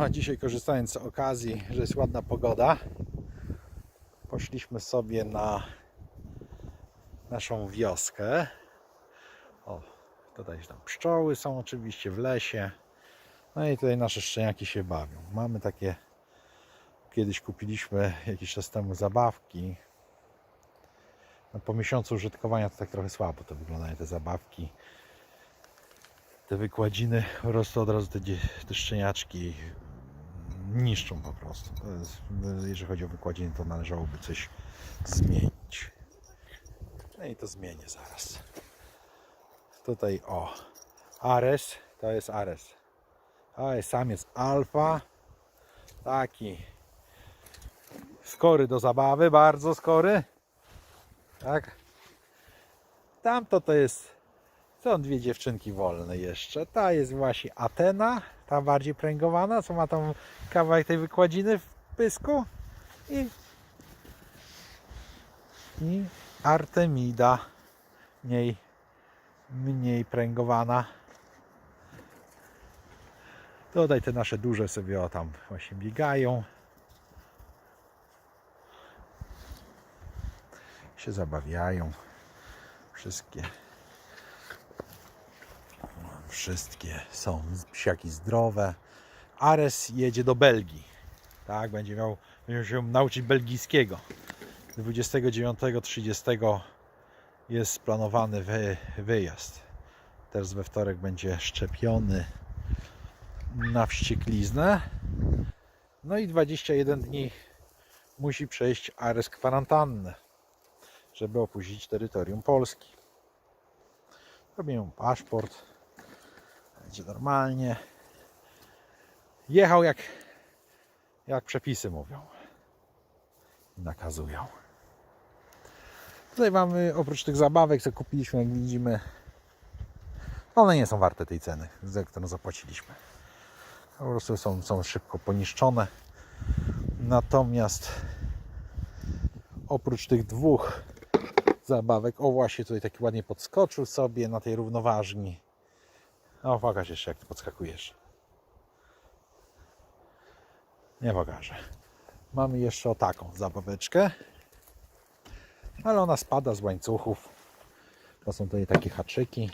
A dzisiaj korzystając z okazji, że jest ładna pogoda, poszliśmy sobie na naszą wioskę. O, tutaj tam pszczoły są oczywiście w lesie. No i tutaj nasze szczeniaki się bawią. Mamy takie, kiedyś kupiliśmy jakiś czas temu zabawki. No, po miesiącu użytkowania to tak trochę słabo to wyglądają te zabawki. Te wykładziny prostu od razu te, te szczeniaczki niszczą po prostu. Jest, jeżeli chodzi o wykładziny, to należałoby coś zmienić. No i to zmienię zaraz. Tutaj o, Ares, to jest Ares. To jest samiec alfa. Taki skory do zabawy, bardzo skory. Tak. Tamto to jest są dwie dziewczynki wolne jeszcze. Ta jest właśnie Atena, ta bardziej pręgowana, co ma tam kawałek tej wykładziny w pysku. I, i Artemida, mniej, mniej pręgowana. Tutaj te nasze duże sobie o tam właśnie biegają. Się zabawiają. Wszystkie Wszystkie są psiaki zdrowe. Ares jedzie do Belgii. Tak, będzie miał, będzie się nauczyć belgijskiego. 29-30 jest planowany wy, wyjazd. Teraz we wtorek będzie szczepiony na wściekliznę. No i 21 dni musi przejść Ares kwarantannę, żeby opuścić terytorium Polski. Robimy mu paszport. Normalnie. Jechał jak, jak przepisy mówią. Nakazują. Tutaj mamy oprócz tych zabawek, co kupiliśmy, jak widzimy, one nie są warte tej ceny, za którą zapłaciliśmy. Po prostu są, są szybko poniszczone. Natomiast oprócz tych dwóch zabawek, o właśnie tutaj taki ładnie podskoczył sobie na tej równoważni. No pokaż jeszcze jak ty podskakujesz. Nie pokażę. Mamy jeszcze o taką zabaweczkę. Ale ona spada z łańcuchów. To są tutaj takie haczyki.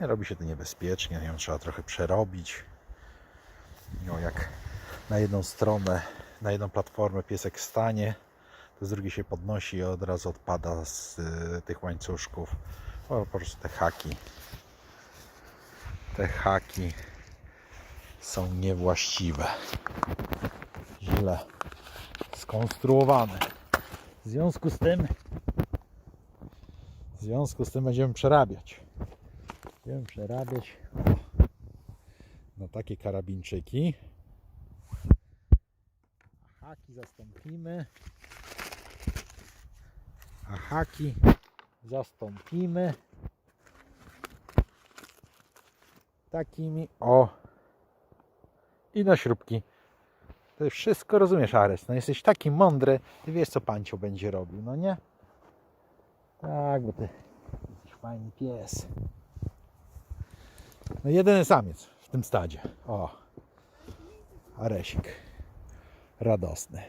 Nie robi się to niebezpiecznie. Ją trzeba trochę przerobić. No jak na jedną stronę, na jedną platformę piesek stanie, to z drugiej się podnosi i od razu odpada z y, tych łańcuszków. Po prostu te haki. Te haki są niewłaściwe. Źle skonstruowane. W związku z tym w związku z tym będziemy przerabiać. Będziemy przerabiać na takie karabinczyki. A haki zastąpimy. A haki zastąpimy takimi o i na śrubki. To wszystko rozumiesz, Ares. No jesteś taki mądry, ty wiesz co Pancio będzie robił, no nie? Tak, bo ty jesteś fajny pies. No jedyny samiec w tym stadzie. O, Aresik. Radosny.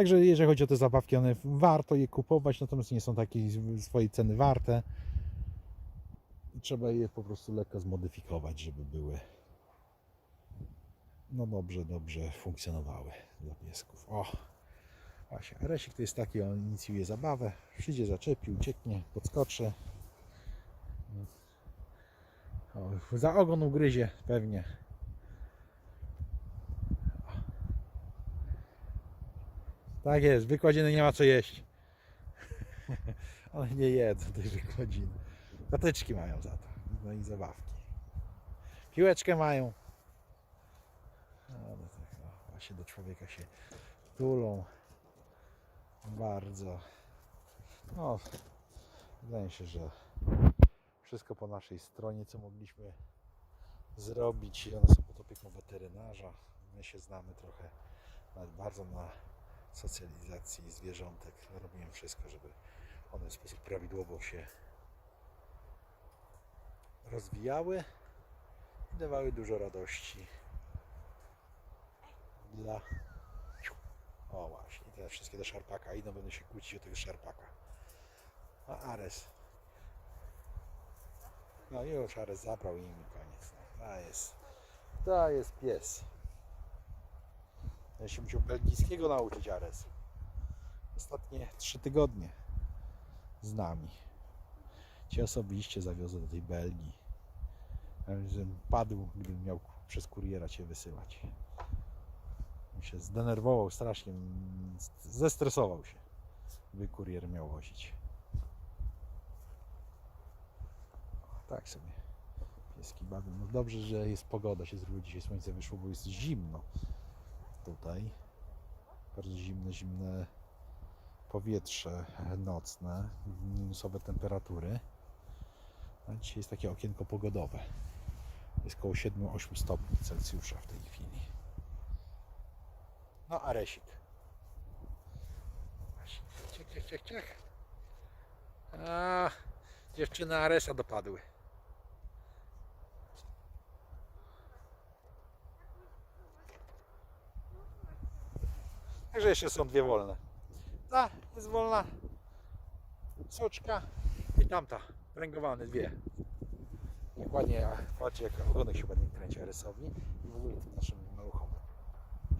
Także jeżeli chodzi o te zabawki, one warto je kupować, natomiast nie są takiej swojej ceny warte. Trzeba je po prostu lekko zmodyfikować, żeby były no dobrze, dobrze funkcjonowały dla piesków. O, właśnie, Resik to jest taki, on inicjuje zabawę, przyjdzie, zaczepi, ucieknie, podskoczy. O, za ogon ugryzie pewnie. Tak jest, wykładziny nie ma co jeść. One nie jedzą tej wykładziny. Patyczki mają za to. No i zabawki. Piłeczkę mają. No, no tak, no, właśnie do człowieka się tulą. Bardzo. No, wydaje się, że wszystko po naszej stronie, co mogliśmy zrobić. One są pod opieką weterynarza. My się znamy trochę bardzo na socjalizacji zwierzątek. Robiłem wszystko, żeby one w sposób prawidłowo się rozwijały i dawały dużo radości dla o właśnie, te wszystkie do szarpaka idą, będą się kłócić o tego szarpaka. A Ares. No już Ares zabrał im koniec. No, to jest, to jest pies. Ja się musiał belgijskiego nauczyć Ares. Ostatnie trzy tygodnie z nami. Cię osobiście zawiozę do tej Belgii. Ja bym padł, gdybym miał przez kuriera Cię wysyłać. On się zdenerwował strasznie, zestresował się, by kurier miał wozić. Tak sobie pieski bawią. No dobrze, że jest pogoda, się zrobiło dzisiaj słońce wyszło, bo jest zimno tutaj. Bardzo zimne, zimne powietrze nocne, minusowe temperatury. A dzisiaj jest takie okienko pogodowe. Jest około 7-8 stopni Celsjusza w tej chwili. No, Aresik. Właśnie. Ciech, ciech, ciech, ciech. A, dziewczyny Aresa dopadły. Także jeszcze są dwie wolne. Ta jest wolna. Soczka i tamta. Pręgowane dwie. Jak ładnie, patrzcie jak ogonek się ładnie kręci Aresowi i w ogóle tym naszym maluchom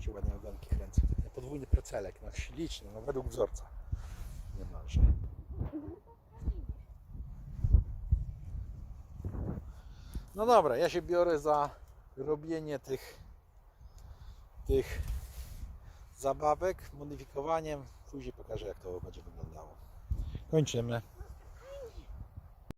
się ładnie ogonki kręcą. Podwójny precelek, no śliczny, no według wzorca. Niemalże. No dobra, ja się biorę za robienie tych tych zabawek, modyfikowaniem. Później pokażę jak to będzie wyglądało. Kończymy.